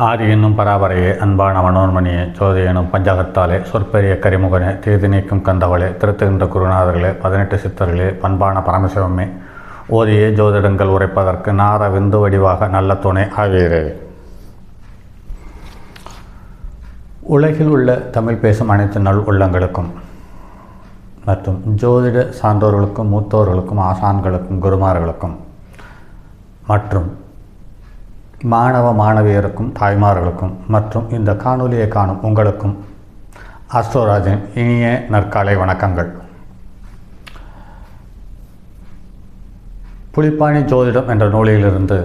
ஆதி என்னும் பராபரையே அன்பான மனோன்மணியே ஜோதி எனும் பஞ்சகத்தாலே சொற்பெரிய கரிமுகனே தீது நீக்கும் கந்தவளே திருத்துகின்ற குருநாதர்களே பதினெட்டு சித்தர்களே பண்பான பரமசிவமே ஓதியே ஜோதிடங்கள் உரைப்பதற்கு நார விந்து வடிவாக நல்ல துணை ஆகிறே உலகில் உள்ள தமிழ் பேசும் அனைத்து நல் உள்ளங்களுக்கும் மற்றும் ஜோதிட சான்றோர்களுக்கும் மூத்தோர்களுக்கும் ஆசான்களுக்கும் குருமார்களுக்கும் மற்றும் மாணவ மாணவியருக்கும் தாய்மார்களுக்கும் மற்றும் இந்த காணொலியை காணும் உங்களுக்கும் அஸ்ட்ரோராஜின் இனிய நற்காலை வணக்கங்கள். புலிப்பாணி ஜோதிடம் என்ற நூலிலிருந்து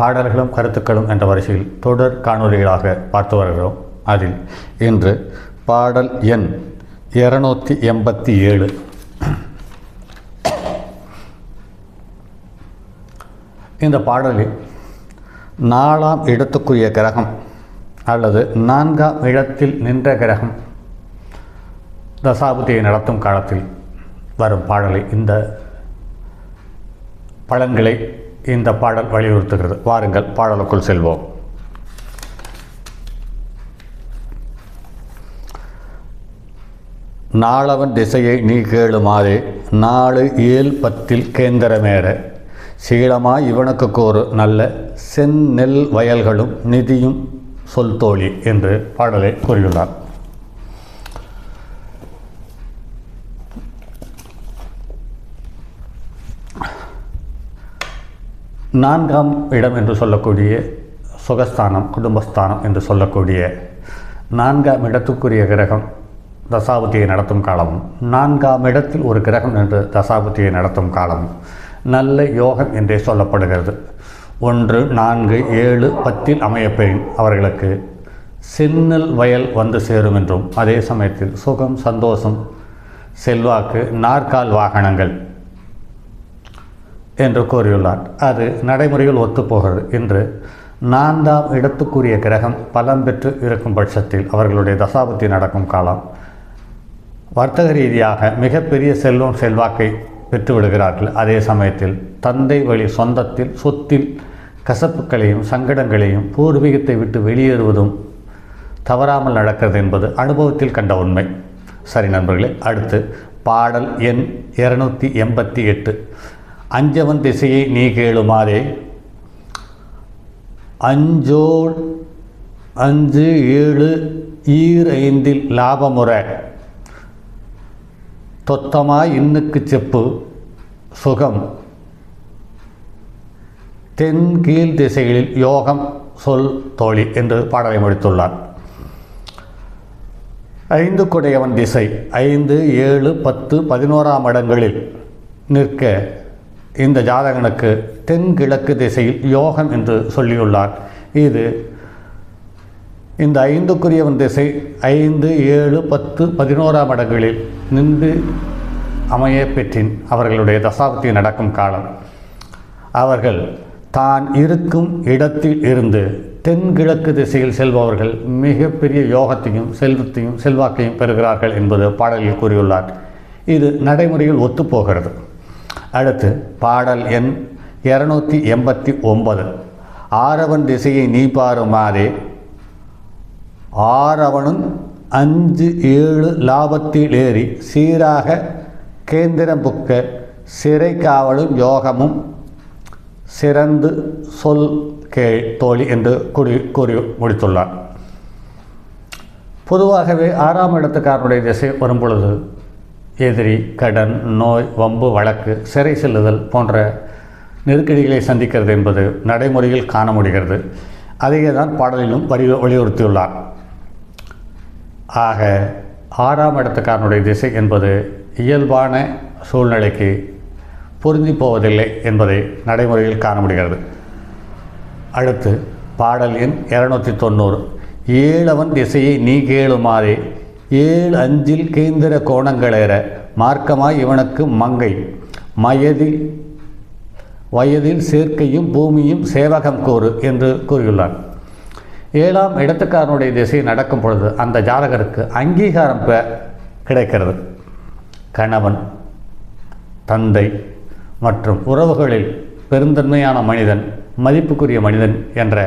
பாடல்களும் கருத்துக்களும் என்ற வரிசையில் தொடர் காணொலிகளாக பார்த்து வருகிறோம். அதில் இன்று பாடல் எண் இருநூற்றி எண்பத்தி ஏழு. இந்த பாடலில் நாலாம் இடத்துக்குரிய கிரகம் அல்லது நான்காம் இடத்தில் நின்ற கிரகம். தசாபதியை நடத்தும் காலத்தில் வரும் பாடலை இந்த பழங்களை இந்த பாடல் வலியுறுத்துகிறது. வாருங்கள் பாடலுக்குள் செல்வோம். நாளவன் திசையை நீ கேளுமாறு நாலு ஏழு பத்தில் கேந்திரமேற. சீலமாய் இவனுக்கு கூறு நல்ல செந்நெல் வயல்களும் நிதியும் சொல் தோழி என்று பாடலை கூறியுள்ளார். நான்காம் இடம் என்று சொல்லக்கூடிய சுகஸ்தானம் குடும்பஸ்தானம் என்று சொல்லக்கூடிய நான்காம் இடத்துக்குரிய கிரகம் தசாபதியை நடத்தும் காலமும் நான்காம் இடத்தில் ஒரு கிரகம் என்று தசாபதியை நடத்தும் காலமும். நல்ல யோகம் என்றே சொல்லப்படுகிறது. ஒன்று நான்கு ஏழு பத்தில் அமையப்பெறின் அவர்களுக்கு சின்னல் வயல் வந்து சேரும் என்றும் அதே சமயத்தில் சுகம் சந்தோஷம் செல்வாக்கு நாற்கால் வாகனங்கள் என்று கூறியுள்ளார். அது நடைமுறையில் ஒத்துப்போகிறது. இன்று நான்காம் இடத்துக்குரிய கிரகம் பலம் பெற்று இருக்கும் பட்சத்தில் அவர்களுடைய தசாபத்தி நடக்கும் காலம். வர்த்தக ரீதியாக மிகப்பெரிய செல்வம் செல்வாக்கை பெற்றுவிடுகிறார்கள். அதே சமயத்தில் தந்தை வழி சொந்தத்தில் சொத்தில் கசப்புகளையும் சங்கடங்களையும் பூர்வீகத்தை விட்டு வெளியேறுவதும் தவறாமல் நடக்கிறது என்பது அனுபவத்தில் கண்ட உண்மை. சரி நண்பர்களே அடுத்து பாடல் எண் இரநூத்தி எண்பத்தி எட்டு. அஞ்சவன் திசையை நீ கேளுமாறே. அஞ்சோ அஞ்சு ஏழு ஈர் ஐந்தில் லாபமுறை. தொத்தமாய் இன்னுக்கு செப்பு. சுகம். தென் கீழ் திசைகளில் யோகம் சொல் தோழி என்று பாடலை முடித்துள்ளார். ஐந்து குடையவன் திசை ஐந்து ஏழு பத்து பதினோராம் இடங்களில் நிற்க இந்த ஜாதகனுக்கு தென்கிழக்கு திசையில் யோகம் என்று சொல்லியுள்ளார். இது இந்த ஐந்துக்குரியவன் திசை ஐந்து ஏழு பத்து பதினோராம் இடங்களில் நின்று அமைய பெற்றின் அவர்களுடைய தசாப்தி நடக்கும் காலம். அவர்கள் தான் இருக்கும் இடத்தில் இருந்து தென்கிழக்கு திசையில் செல்பவர்கள் மிகப்பெரிய யோகத்தையும் செல்வத்தையும் செல்வாக்கையும் பெறுகிறார்கள் என்பது பாடலில் கூறியுள்ளார். இது நடைமுறையில் ஒத்துப்போகிறது. அடுத்து பாடல் எண் இரநூத்தி எண்பத்தி ஒன்பது. ஆரவன் திசையை நீ பாருமாறே ஆரவனும் அஞ்சு ஏழு லாபத்தில் ஏறி சீராக கேந்திரம் புக்க சிறை காவலும் யோகமும் சிறந்து சொல் கே தோழி என்று கூறி கூறி முடித்துள்ளார். பொதுவாகவே ஆறாம் இடத்துக்காரனுடைய திசை வரும் பொழுது எதிரி கடன் நோய் வம்பு வழக்கு சிறை செல்லுதல் போன்ற நெருக்கடிகளை சந்திக்கிறது என்பது நடைமுறையில் காண முடிகிறது. அதையே தான் பாடலிலும் வலி வலியுறுத்தியுள்ளார். ஆக ஆறாம் இடத்துக்காரனுடைய திசை என்பது இயல்பான சூழ்நிலைக்கு பொருந்தி போவதில்லை என்பதை நடைமுறையில் காண முடிகிறது. அடுத்து பாடல் எண் இரநூத்தி தொண்ணூறு ஏழவன் திசையை நீ கேளுமாறே. ஏழு அஞ்சில் கேந்திர கோணங்களேற. மார்க்கமாய் இவனுக்கு மங்கை. மயதில் வயதில் சேர்க்கையும் பூமியும் சேவகம் கூறு என்று கூறியுள்ளார் ஏழாம் இடத்துக்காரனுடைய திசை நடக்கும் பொழுது அந்த ஜாதகருக்கு அங்கீகாரம் பெ கிடைக்கிறது. கணவன் தந்தை மற்றும் உறவுகளில் பெருந்தன்மையான மனிதன் மதிப்புக்குரிய மனிதன் என்ற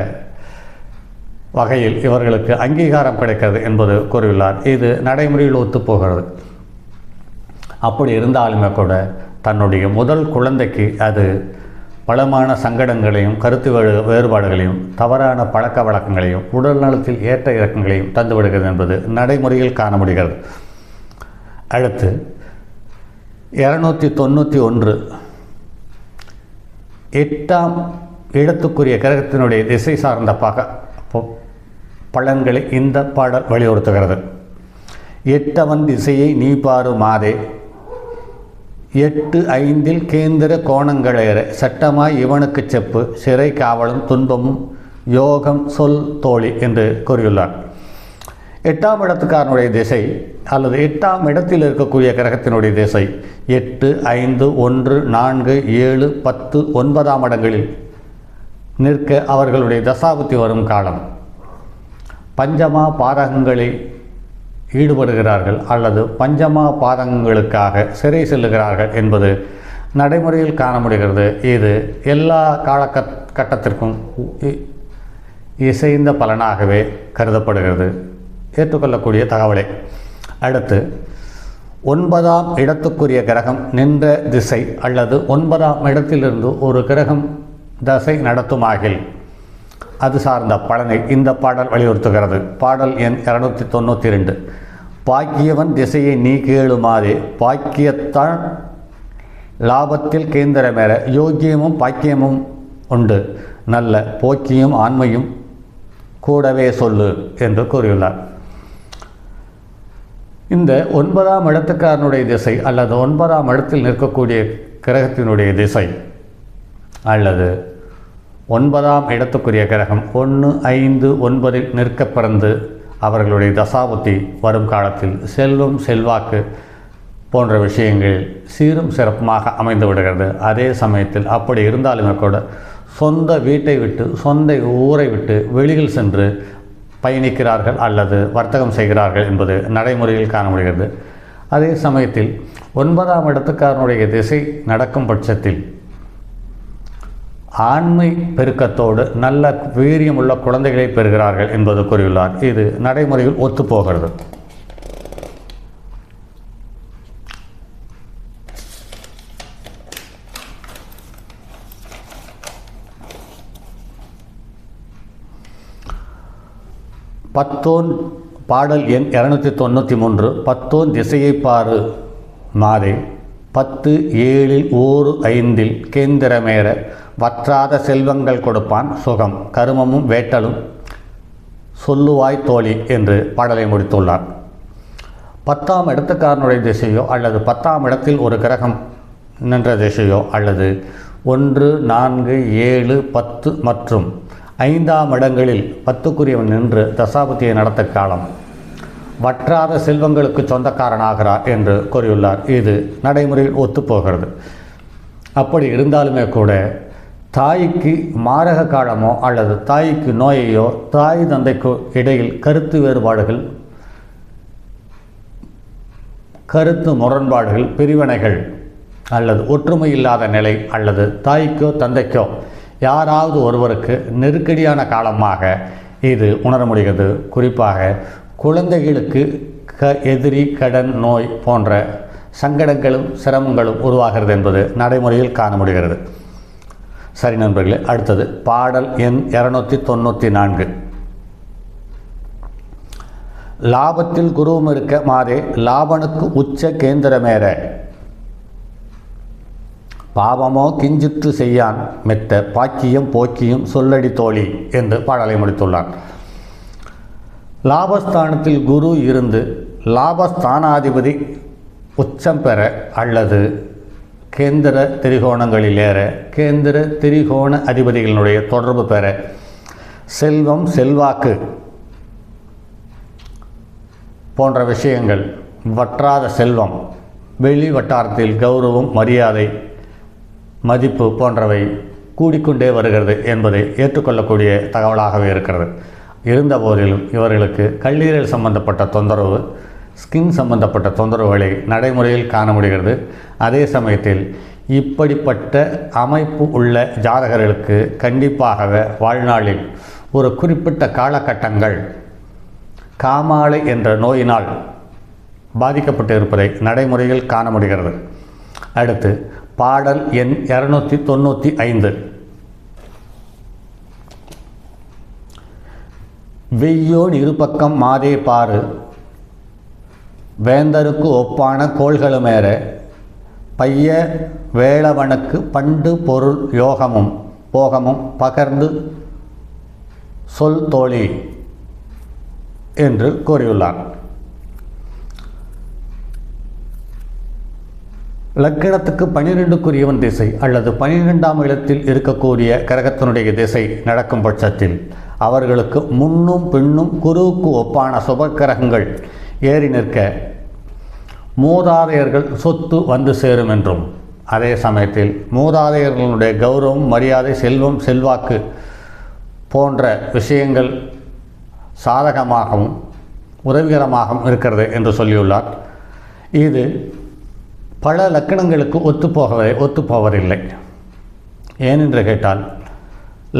வகையில் இவர்களுக்கு அங்கீகாரம் கிடைக்கிறது என்பது கூறியுள்ளார். இது நடைமுறையில் ஒத்துப்போகிறது. அப்படி இருந்தாலுமே கூட தன்னுடைய முதல் குழந்தைக்கு அது பலமான சங்கடங்களையும் கருத்து வேறுபாடுகளையும் தவறான பழக்க வழக்கங்களையும் உடல் நலத்தில் ஏற்ற இறக்கங்களையும் தந்துவிடுகிறது என்பது நடைமுறையில் காண முடிகிறது. அடுத்து இரநூத்தி தொண்ணூற்றி ஒன்று. எட்டாம் இடத்துக்குரிய கிரகத்தினுடைய திசை சார்ந்த பக ப- பலன்களை இந்த பாடல் வலியுறுத்துகிறது. எட்டவன் திசையை நீ பாரு மாதே. எட்டு ஐந்தில் கேந்திர கோணங்களேற சட்டமாய் இவனுக்குச் செப்பு சிறை காவலும் துன்பமும் யோகம் சொல் தோழி என்று கூறியுள்ளார். எட்டாம் இடத்துக்காரனுடைய திசை அல்லது எட்டாம் இடத்தில் இருக்கக்கூடிய கிரகத்தினுடைய திசை எட்டு ஐந்து ஒன்று நான்கு ஏழு பத்து ஒன்பதாம் இடங்களில் நிற்க அவர்களுடைய தசாபுத்தி வரும் காலம். பஞ்சமா பாதகங்களில் ஈடுபடுகிறார்கள் அல்லது பஞ்சமா பாதகங்களுக்காக சிறை செல்லுகிறார்கள் என்பது நடைமுறையில் காண முடிகிறது இது எல்லா காலகட் கட்டத்திற்கும் இ- இசைந்த பலனாகவே கருதப்படுகிறது. ஏற்றுக்கொள்ளக்கூடிய தகவலை அடுத்து ஒன்பதாம் இடத்துக்குரிய கிரகம் நின்ற திசை அல்லது ஒன்பதாம் இடத்திலிருந்து ஒரு கிரகம் தசை நடத்துமாகில் அது சார்ந்த பலனை இந்த பாடல் வலியுறுத்துகிறது. பாடல் எண் இரநூத்தி தொண்ணூற்றி ரெண்டு பாக்கியவன் திசையை நீ கேளுமாறே பாக்கியத்தான் லாபத்தில் கேந்திரமேற யோக்கியமும் பாக்கியமும் உண்டு. நல்ல போக்கியும் ஆண்மையும் கூடவே சொல்லு என்று கூறியுள்ளார். இந்த ஒன்பதாம் இடத்துக்காரனுடைய திசை அல்லது ஒன்பதாம் இடத்தில் நிற்கக்கூடிய கிரகத்தினுடைய திசை அல்லது ஒன்பதாம் இடத்துக்குரிய கிரகம் ஒன்று ஐந்து ஒன்பதில் நிற்க பிறந்து அவர்களுடைய தசாபுத்தி வரும் காலத்தில் செல்வம் செல்வாக்கு போன்ற விஷயங்கள் சீரும் சிறப்புமாக அமைந்து விடுகிறது. அதே சமயத்தில் அப்படி இருந்தாலுமே கூட சொந்த வீட்டை விட்டு சொந்த ஊரை விட்டு வெளியில் சென்று பயணிக்கிறார்கள் அல்லது வர்த்தகம் செய்கிறார்கள் என்பது நடைமுறையில் காண முடிகிறது அதே சமயத்தில் ஒன்பதாம் இடத்துக்காரனுடைய திசை நடக்கும் பட்சத்தில் ஆண்மை பெருக்கத்தோடு நல்ல வீரியமுள்ள குழந்தைகளை பெறுகிறார்கள் என்பது கூறியுள்ளார். இது நடைமுறையில் ஒத்துப்போகிறது. பத்தோன் பாடல் எண் இரநூத்தி தொண்ணூற்றி மூன்று. பத்தோன் திசையை பாரு மாதே. பத்து ஏழில் ஓரு ஐந்தில் கேந்திரமேற வற்றாத செல்வங்கள் கொடுப்பான் சுகம் கருமமும் வேட்டலும் சொல்லுவாய் தோழி என்று பாடலை முடித்துள்ளார். பத்தாம் இடத்துக்காரனுடைய திசையோ அல்லது பத்தாம் இடத்தில் ஒரு கிரகம் நின்ற திசையோ அல்லது ஒன்று நான்கு ஏழு பத்து மற்றும் ஐந்தாம் இடங்களில் பத்துக்குரியவன் நின்று தசாபதியை நடத்த காலம். வற்றாத செல்வங்களுக்கு சொந்தக்காரனாகிறார் என்று கூறியுள்ளார். இது நடைமுறையில் ஒத்துப்போகிறது அப்படி இருந்தாலுமே கூட தாய்க்கு மாரக காலமோ அல்லது தாய்க்கு நோயையோ தாய் தந்தைக்கோ இடையில் கருத்து வேறுபாடுகள் கருத்து முரண்பாடுகள் பிரிவினைகள் அல்லது ஒற்றுமை இல்லாத நிலை அல்லது தாய்க்கோ தந்தைக்கோ யாராவது ஒருவருக்கு நெருக்கடியான காலமாக இது உணர முடிகிறது குறிப்பாக குழந்தைகளுக்கு க எதிரி கடன் நோய் போன்ற சங்கடங்களும் சிரமங்களும் உருவாகிறது என்பது நடைமுறையில் காண முடிகிறது சரி நண்பர்களே அடுத்தது பாடல் எண் இரநூத்தி தொண்ணூற்றி நான்கு. லாபத்தில் குருவும் இருக்க மாறே லாபனுக்கு உச்ச கேந்திரமேற பாவமோ கிஞ்சித்து செய்யான் மெத்த பாக்கியம் போக்கியும் சொல்லடி தோழி என்று பாடலை முடித்துள்ளார் லாபஸ்தானத்தில் குரு இருந்து லாபஸ்தானாதிபதி உச்சம் பெற அல்லது கேந்திர திரிகோணங்களில் ஏற கேந்திர திரிகோண அதிபதிகளினுடைய தொடர்பு பெற செல்வம் செல்வாக்கு போன்ற விஷயங்கள் வற்றாத செல்வம் வெளி வட்டாரத்தில் கௌரவம் மரியாதை மதிப்பு போன்றவை கூடிக்கொண்டே வருகிறது என்பதை ஏற்றுக்கொள்ளக்கூடிய தகவலாகவே இருக்கிறது. இருந்த போதிலும் இவர்களுக்கு கல்லீரல் சம்பந்தப்பட்ட தொந்தரவு ஸ்கின் சம்பந்தப்பட்ட தொந்தரவுகளை நடைமுறையில் காண முடிகிறது. அதே சமயத்தில் இப்படிப்பட்ட அமைப்பு உள்ள ஜாதகர்களுக்கு கண்டிப்பாகவே வாழ்நாளில் ஒரு குறிப்பிட்ட காலகட்டங்கள் காமாலை என்ற நோயினால் பாதிக்கப்பட்டு இருப்பதை நடைமுறையில் காண முடிகிறது. அடுத்து பாடல் எண் இரநூத்தி தொண்ணூற்றி ஐந்து. வெய்யோன் இருபக்கம் மாதே பாரு வேந்தருக்கு ஒப்பான கோள்களுமேற. பைய வேளவனுக்கு பண்டு பொருள் யோகமும் போகமும் பகர்ந்து சொல் தோழி என்று கூறியுள்ளார் லக்கணத்துக்கு பனிரெண்டுக்குரியவன் திசை அல்லது பனிரெண்டாம் இடத்தில் இருக்கக்கூடிய கிரகத்தினுடைய திசை நடக்கும் பட்சத்தில் அவர்களுக்கு முன்னும் பின்னும் குருவுக்கு ஒப்பான சுப கிரகங்கள் ஏறி நிற்க மூதாதையர்கள் சொத்து வந்து சேரும் என்றும் அதே சமயத்தில் மூதாதையர்களுடைய கௌரவம் மரியாதை செல்வம் செல்வாக்கு போன்ற விஷயங்கள் சாதகமாகவும் உதவிகரமாகவும் இருக்கிறது என்று சொல்லியுள்ளார். இது பல லக்கணங்களுக்கு ஒத்துப்போகவே ஒத்துப்போவதில்லை ஏனென்று கேட்டால்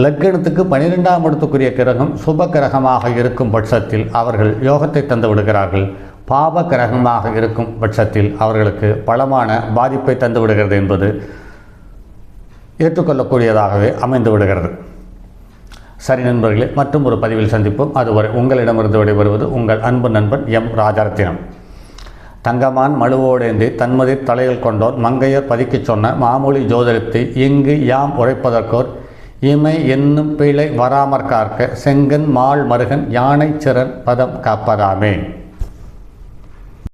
லக்கணத்துக்கு பனிரெண்டாம் இடத்துக்குரிய கிரகம் சுப கிரகமாக இருக்கும் பட்சத்தில் அவர்கள் யோகத்தை தந்து விடுகிறார்கள். பாப கிரகமாக இருக்கும் பட்சத்தில் அவர்களுக்கு பலமான பாதிப்பை தந்து விடுகிறது என்பது ஏற்றுக்கொள்ளக்கூடியதாகவே அமைந்து விடுகிறது. சரி நண்பர்களே மற்றும் ஒரு பதிவில் சந்திப்போம். அதுவரை உங்களிடமிருந்து விடைபெறுவது உங்கள் அன்பு நண்பன் எம். ராஜரத்தினம். தங்கமான் மழுவோடேந்தி தன்மதி தலையில் கொண்டோர் மங்கையர் பதிக்கச் சொன்ன மாமூலி ஜோதிடத்தை இங்கு யாம் உரைப்பதற்கோர் இமை என்னும் பிழை வராமற்கார்க்க செங்கன் மால் மருகன் யானை சிறன் பதம் காப்பதாமே.